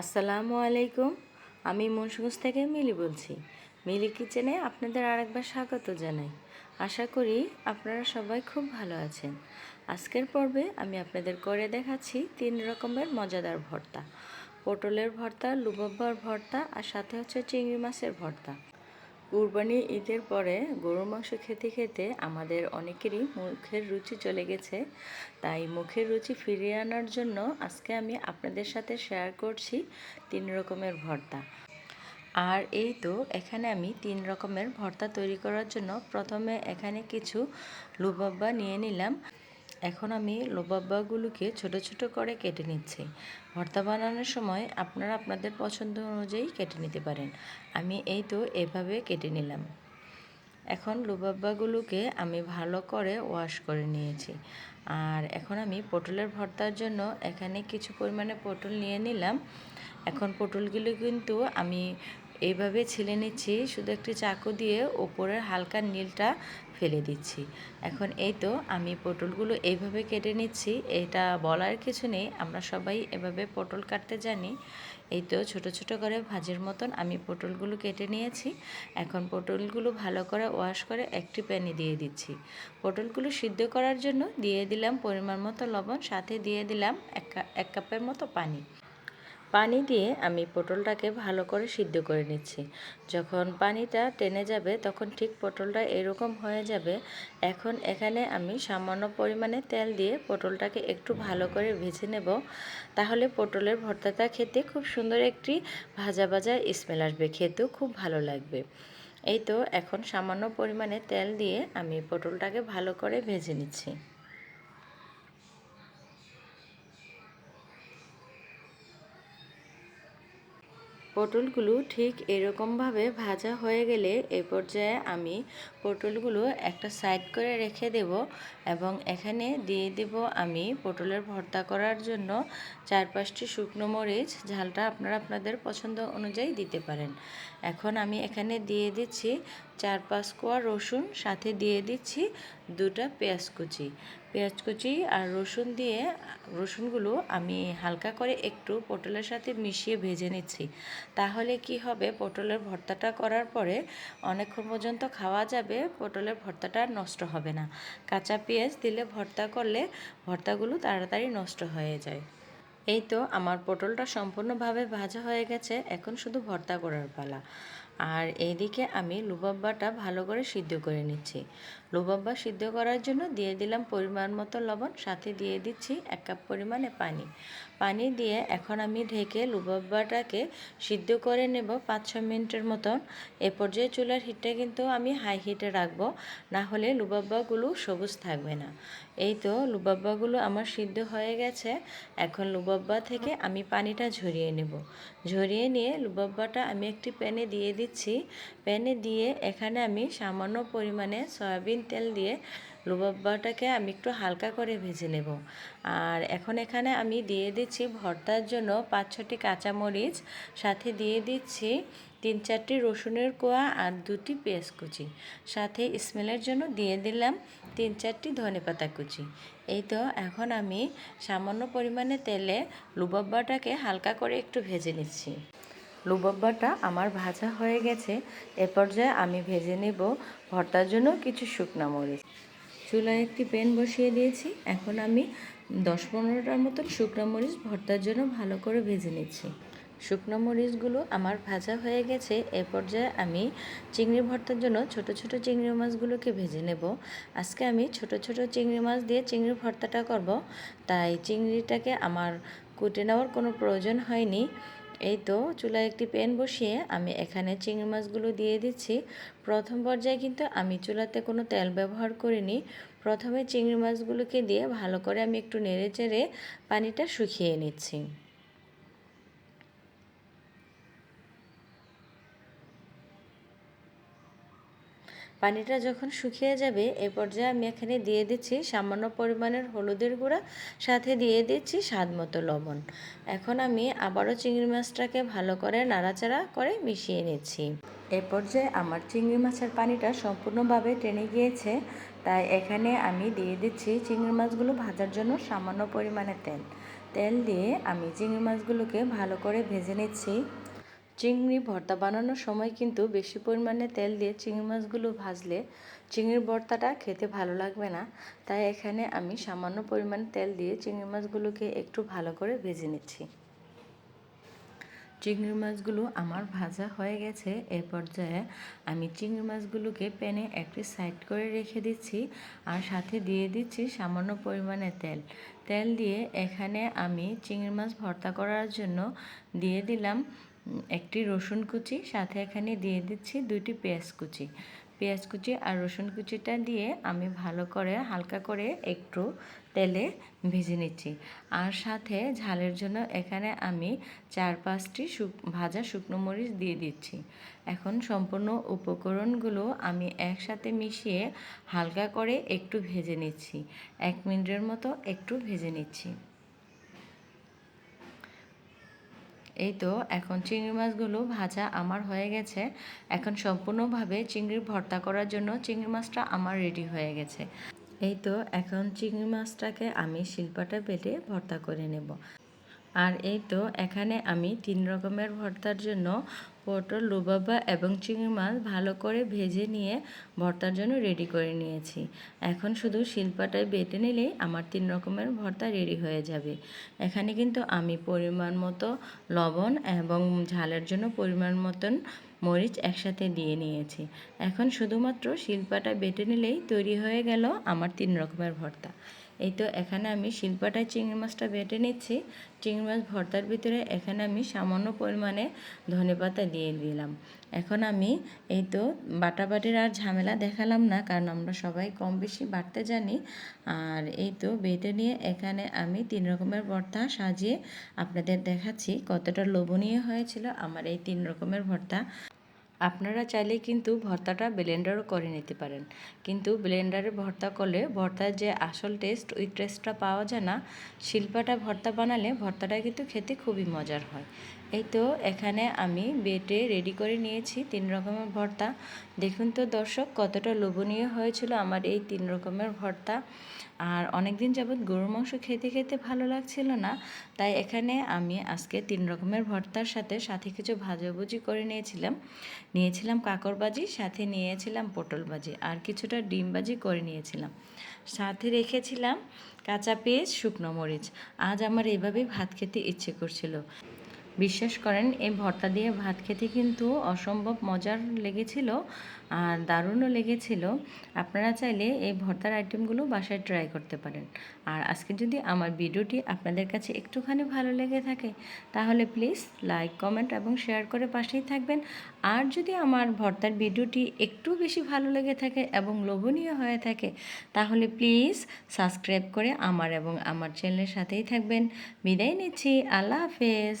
আসসালামু আলাইকুম। আমি মুন্সিগঞ্জ থেকে মিলি বলছি। মিলি কিচেনে আপনাদের আরেকবার স্বাগত জানাই। আশা করি আপনারা সবাই খুব ভালো আছেন। আজকের পর্বে আমি আপনাদের করে দেখাচ্ছি তিন রকমের মজাদার ভর্তা। পটলের ভর্তা, লুবাব্বার ভর্তা আর সাথে হচ্ছে চিংড়ি মাছের ভর্তা। কুরবানি ঈদের পরে গরুর মাংস খেতে খেতে আমাদের অনেকেরই মুখের রুচি চলে গেছে। তাই মুখের রুচি ফিরিয়ে আনার জন্য আজকে আমি আপনাদের সাথে শেয়ার করছি তিন রকমের ভর্তা। আর এই তো এখানে আমি তিন রকমের ভর্তা তৈরি করার জন্য প্রথমে এখানে কিছু লুবাব্বা নিয়ে নিলাম। এখন আমি লোবাব্বাগুলোকে ছোট ছোট করে কেটে নিচ্ছি। ভর্তা বানানোর সময় আপনারা আপনাদের পছন্দ অনুযায়ী কেটে নিতে পারেন। আমি এই তো এভাবে কেটে নিলাম। এখন লোবাব্বাগুলোকে আমি ভালো করে ওয়াশ করে নিয়েছি। আর এখন আমি পটলের ভর্তার জন্য এখানে কিছু পরিমাণে পটল নিয়ে নিলাম। এখন পটলগুলো কিন্তু আমি এইভাবে ছিলে নিচ্ছি, শুধু একটি চাকু দিয়ে ওপরের হালকা নীলটা ফেলে দিচ্ছি। এখন এই তো আমি পটলগুলো এইভাবে কেটে নিচ্ছি, এটা বলার কিছু নেই, আমরা সবাই এভাবে পটল কাটতে জানি। এই তো ছোট ছোট করে ভাজের মতন আমি পটলগুলো কেটে নিয়েছি। এখন পটলগুলো ভালো করে ওয়াশ করে একটি প্যানে দিয়ে দিচ্ছি। পটলগুলো সিদ্ধ করার জন্য দিয়ে দিলাম পরিমাণ মতো লবণ, সাথে দিয়ে দিলাম এক কাপের মতো পানি। পানি দিয়ে আমি পটলটাকে ভালো করে সিদ্ধ করে নিচ্ছি। যখন পানিটা টেনে যাবে, তখন ঠিক পটলটা এরকম হয়ে যাবে। এখন এখানে আমি সামান্য পরিমাণে তেল দিয়ে পটলটাকে একটু ভালো করে ভেজে নেব। তাহলে পটলের ভর্তাটা খেতে খুব সুন্দর একটি ভাজা ভাজা স্মেল আসবে। খেতেও খুব ভালো লাগবে। এই তো, এখন সামান্য পরিমাণে তেল দিয়ে আমি পটলটাকে ভালো করে ভেজে নিচ্ছি। পটলগুলো ঠিক এরকমভাবে ভাজা হয়ে গেলে এ পর্যায়ে আমি পটলগুলো একটা সাইড করে রেখে দেব এবং এখানে দিয়ে দেব আমি পটলের ভর্তা করার জন্য চার পাঁচটি শুকনো মরিচ। ঝালটা আপনারা আপনাদের পছন্দ অনুযায়ী দিতে পারেন। এখন আমি এখানে দিয়ে দিচ্ছি চার পাঁচ কোয়া রসুন, সাথে দিয়ে দিচ্ছি দুটা পেঁয়াজ কুচি। পেঁয়াজ কুচি আর রসুন দিয়ে, রসুনগুলো আমি হালকা করে একটু পটলের সাথে মিশিয়ে ভেজে নিচ্ছি। তাহলে কি হবে, পটলের ভর্তাটা করার পরে অনেকক্ষণ পর্যন্ত খাওয়া যাবে, পটলের ভর্তাটা নষ্ট হবে না। কাঁচা পেঁয়াজ দিলে ভর্তা করলে ভর্তাগুলো তাড়াতাড়ি নষ্ট হয়ে যায়। এই তো আমার পটলটা সম্পূর্ণভাবে ভাজা হয়ে গেছে, এখন শুধু ভর্তা করার পালা। আর এইদিকে আমি লুবাব্বাটা ভালো করে সিদ্ধ করে নিচ্ছি। লুবাব্বা সিদ্ধ করার জন্য দিয়ে দিলাম পরিমাণ মতো লবণ, সাথে দিয়ে দিচ্ছি এক কাপ পরিমাণে পানি। পানি দিয়ে এখন আমি ঢেকে লুবাব্বাটাকে সিদ্ধ করে নেব পাঁচ ছ মিনিটের মতন। এ পর্যায়ে চুলার হিটটা কিন্তু আমি হাই হিটে রাখব, না হলে লুবাব্বাগুলো সবুজ থাকবে না। এই তো লুবাব্বাগুলো আমার সিদ্ধ হয়ে গেছে। এখন লুবাব্বা থেকে আমি পানিটা ঝরিয়ে নেব। ঝরিয়ে নিয়ে লুবাব্বাটা আমি একটি প্যানে দিয়ে দিচ্ছি। প্যানে দিয়ে এখানে আমি সামান্য পরিমাণে সয়াবিন তেল দিয়ে লুবাব্বাটাকে আমি একটু হালকা করে ভেজে নেব। আর এখন এখানে আমি দিয়ে দিচ্ছি ভর্তার জন্য পাঁচ ছটি কাঁচামরিচ, সাথে দিয়ে দিচ্ছি তিন চারটি রসুনের কোয়া আর দুটি পেঁয়াজ কুচি। সাথে স্মেলের জন্য দিয়ে দিলাম তিন চারটি ধনে পাতা কুচি। এই তো এখন আমি সামান্য পরিমাণে তেলে লুবাব্বাটাকে হালকা করে একটু ভেজে নিচ্ছি। লুবাব্বাটা আমার ভাজা হয়ে গেছে। এ পর্যায়ে আমি ভেজে নেব ভর্তার জন্য কিছু শুকনা মরিচ। চুলায় একটি প্যান বসিয়ে দিয়েছি। এখন আমি দশ পনেরোটার মতন শুকনো মরিচ ভর্তার জন্য ভালো করে ভেজে নিচ্ছি। শুকনো মরিচগুলো আমার ভাজা হয়ে গেছে। এ পর্যায়ে আমি চিংড়ি ভর্তার জন্য ছোট ছোট চিংড়ি মাছগুলোকে ভেজে নেব। আজকে আমি ছোট ছোট চিংড়ি মাছ দিয়ে চিংড়ি ভর্তাটা করব। তাই চিংড়িটাকে আমার কুটে নেওয়ার কোনো প্রয়োজন হয়নি। এই তো চুলায় একটি প্যান বসিয়ে আমি এখানে চিংড়ি মাছগুলো দিয়ে দিচ্ছি। প্রথম পর্যায়ে কিন্তু আমি চুলাতে কোনো তেল ব্যবহার করিনি। প্রথমে চিংড়ি মাছগুলোকে দিয়ে ভালো করে আমি একটু নেড়ে চেড়ে পানিটা শুকিয়ে নিচ্ছি। পানিটা যখন শুকিয়ে যাবে, এ পর্যায়ে আমি এখানে দিয়ে দিচ্ছি সামান্য পরিমাণের হলুদের গুঁড়া, সাথে দিয়ে দিচ্ছি স্বাদ মতো লবণ। এখন আমি আবারও চিংড়ি মাছটাকে ভালো করে নাড়াচাড়া করে মিশিয়ে নিচ্ছি। এ পর্যায়ে আমার চিংড়ি মাছের পানিটা সম্পূর্ণভাবে টেনে গিয়েছে, তাই এখানে আমি দিয়ে দিচ্ছি চিংড়ি মাছগুলো ভাজার জন্য সামান্য পরিমাণে তেল। তেল দিয়ে আমি চিংড়ি মাছগুলোকে ভালো করে ভেজে নিচ্ছি। চিংড়ি ভর্তা বানানোর সময় কিন্তু বেশি পরিমাণে তেল দিয়ে চিংড়ি মাছগুলো ভাজলে চিংড়ির ভর্তাটা খেতে ভালো লাগবে না। তাই এখানে আমি সামান্য পরিমাণ তেল দিয়ে চিংড়ি মাছগুলোকে একটু ভালো করে ভেজে নিচ্ছি। চিংড়ি মাছগুলো আমার ভাজা হয়ে গেছে। এ পর্যায়ে আমি চিংড়ি মাছগুলোকে প্যানে একটি সাইড করে রেখে দিচ্ছি আর সাথে দিয়ে দিচ্ছি সামান্য পরিমাণে তেল। তেল দিয়ে এখানে আমি চিংড়ি মাছ ভর্তা করার জন্য দিয়ে দিলাম একটি রসুন কুচি, সাথে এখানে দিয়ে দিচ্ছি দুইটি পেঁয়াজ কুচি। পেঁয়াজ কুচি আর রসুন কুচিটা দিয়ে আমি ভালো করে, হালকা করে একটু তেলে ভেজে নিচ্ছি। আর সাথে ঝালের জন্য এখানে আমি চার পাঁচটি ভাজা শুকনো মরিচ দিয়ে দিচ্ছি। এখন সম্পূর্ণ উপকরণগুলো আমি একসাথে মিশিয়ে হালকা করে একটু ভেজে নিচ্ছি। এক মিনিটের মতো একটু ভেজে নিচ্ছি। এই তো এখন চিংড়ি মাছগুলো ভাজা আমার হয়ে গেছে। এখন সম্পূর্ণভাবে চিংড়ির ভর্তা করার জন্য চিংড়ি মাছটা আমার রেডি হয়ে গেছে। এই তো এখন চিংড়ি মাছটাকে আমি শিল্পাটা বেটে ভর্তা করে নেব। আর এই তো এখানে আমি তিন রকমের ভর্তার জন্য পটল লুবাবা এবং চিংড়ি মাছ ভালো করে ভেজে নিয়ে ভর্তার জন্য রেডি করে নিয়েছি। এখন শুধু শিল্পাটায় বেটে নিলেই আমার তিন রকমের ভর্তা রেডি হয়ে যাবে। এখানে কিন্তু আমি পরিমাণ মতো লবণ এবং ঝালের জন্য পরিমাণ মতন মরিচ একসাথে দিয়ে নিয়েছি। এখন শুধুমাত্র শিল্পাটা বেটে নিলেই তৈরি হয়ে গেল আমার তিন রকমের ভর্তা। এই তো এখানে আমি শিল্পাটায় চিংড়ি মাছটা বেটে নিচ্ছি। চিংড়ি মাছ ভর্তার ভিতরে এখানে আমি সামান্য পরিমাণে ধনে পাতা দিয়ে দিলাম। এখন আমি এই তো বাটাবাটির আর ঝামেলা দেখালাম না, কারণ আমরা সবাই কম বেশি বাটতে জানি। আর এই তো বেটে নিয়ে এখানে আমি তিন রকমের ভর্তা সাজিয়ে আপনাদের দেখাচ্ছি কতটা লোভনীয় হয়েছিল আমার এই তিন রকমের ভর্তা। আপনারা চাইলে কিন্তু ভর্তাটা ব্লেন্ডারও করে নিতে পারেন। কিন্তু ব্লেন্ডারে ভর্তা করলে ভর্তার যে আসল টেস্ট ওই টেস্টটা পাওয়া যায় না। শিল্পাটা ভর্তা বানালে ভর্তাটা কিন্তু খেতে খুবই মজার হয়। এই তো, এখানে আমি বেটে রেডি করে নিয়েছি তিন রকমের ভর্তা। দেখুন তো দর্শক, কতটা লোভনীয় হয়েছিল আমার এই তিন রকমের ভর্তা। আর অনেক দিন যাবৎ গরুর মাংস খেতে খেতে ভালো লাগছিল না, তাই এখানে আমি আজকে তিন রকমের ভর্তার সাথে সাথে কিছু ভাজাভুজি করে নিয়েছিলাম। নিয়েছিলাম কাকরবাজি সাথে নিয়েছিলাম পটল ভাজি, আর কিছুটা ডিম ভাজি করে নিয়েছিলাম। সাথে রেখেছিলাম কাঁচা পেঁয়াজ, শুকনো মরিচ। আজ আমার এভাবেই ভাত খেতে ইচ্ছে করছিল। বিশ্বাস করেন, এই ভর্তা দিয়ে ভাত খেতে কিন্তু অসম্ভব মজার লেগেছিল আর দারুণও লেগেছিল। আপনারা চাইলে এই ভর্তার আইটেমগুলো বাসায় ট্রাই করতে পারেন। আর আজকে যদি আমার ভিডিওটি আপনাদের কাছে একটুখানি ভালো লেগে থাকে, তাহলে প্লিজ লাইক কমেন্ট এবং শেয়ার করে পাশেই থাকবেন। আর যদি আমার ভর্তার ভিডিওটি একটু বেশি ভালো লেগে থাকে এবং লোভনীয় হয়ে থাকে, তাহলে প্লিজ সাবস্ক্রাইব করে আমার এবং আমার চ্যানেলের সাথেই থাকবেন। বিদায় নিচ্ছি, আল্লাহ হাফেজ।